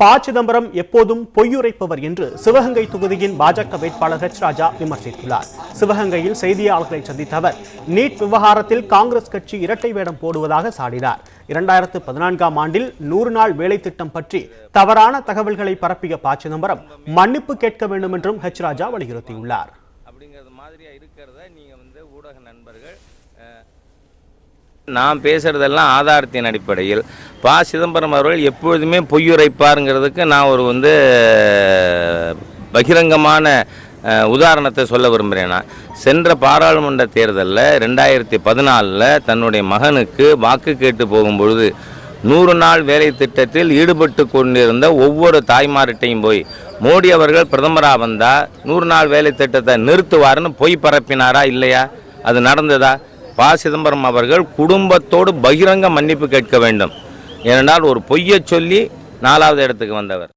ப சிதம்பரம் எப்போதும் பொய்யுரைப்பவர் என்று சிவகங்கை தொகுதியின் பாஜக வேட்பாளர் ஹெச் ராஜா விமர்சித்துள்ளார். சிவகங்கையில் செய்தியாளர்களை சந்தித்த அவர் நீட் விவகாரத்தில் காங்கிரஸ் கட்சி இரட்டை வேடம் போடுவதாக சாடினார். இரண்டாயிரத்து பதினான்காம் ஆண்டில் நூறு நாள் வேலை திட்டம் பற்றி தவறான தகவல்களை பரப்பிய ப சிதம்பரம் மன்னிப்பு கேட்க வேண்டும் என்றும் ஹெச் ராஜா வலியுறுத்தியுள்ளார். அப்படிங்கிறது மாதிரியா இருக்கிறத நீங்க வந்து ஊடக நண்பர்கள் நான் பேசுறதெல்லாம் ஆதாரத்தின் அடிப்படையில். ப. சிதம்பரம் அவர்கள் எப்பொழுதுமே பொய்யுரைப்பாருங்கிறதுக்கு நான் ஒரு வந்து பகிரங்கமான உதாரணத்தை சொல்ல விரும்புகிறேன் நான். சென்ற பாராளுமன்ற தேர்தலில் ரெண்டாயிரத்தி பதினாலில் தன்னுடைய மகனுக்கு வாக்கு கேட்டு போகும்பொழுது நூறு நாள் வேலை திட்டத்தில் ஈடுபட்டு கொண்டிருந்த ஒவ்வொரு தாய்மார்கிட்டையும் போய் மோடி அவர்கள் பிரதமராக வந்தால் நூறு நாள் வேலை திட்டத்தை நிறுத்துவாருன்னு பொய் பரப்பினாரா இல்லையா? அது நடந்ததா? ப. சிதம்பரம் அவர்கள் குடும்பத்தோடு பகிரங்க மன்னிப்பு கேட்க வேண்டும். ஏனென்றால் ஒரு பொய்யை சொல்லி நாலாவது இடத்துக்கு வந்தவர்.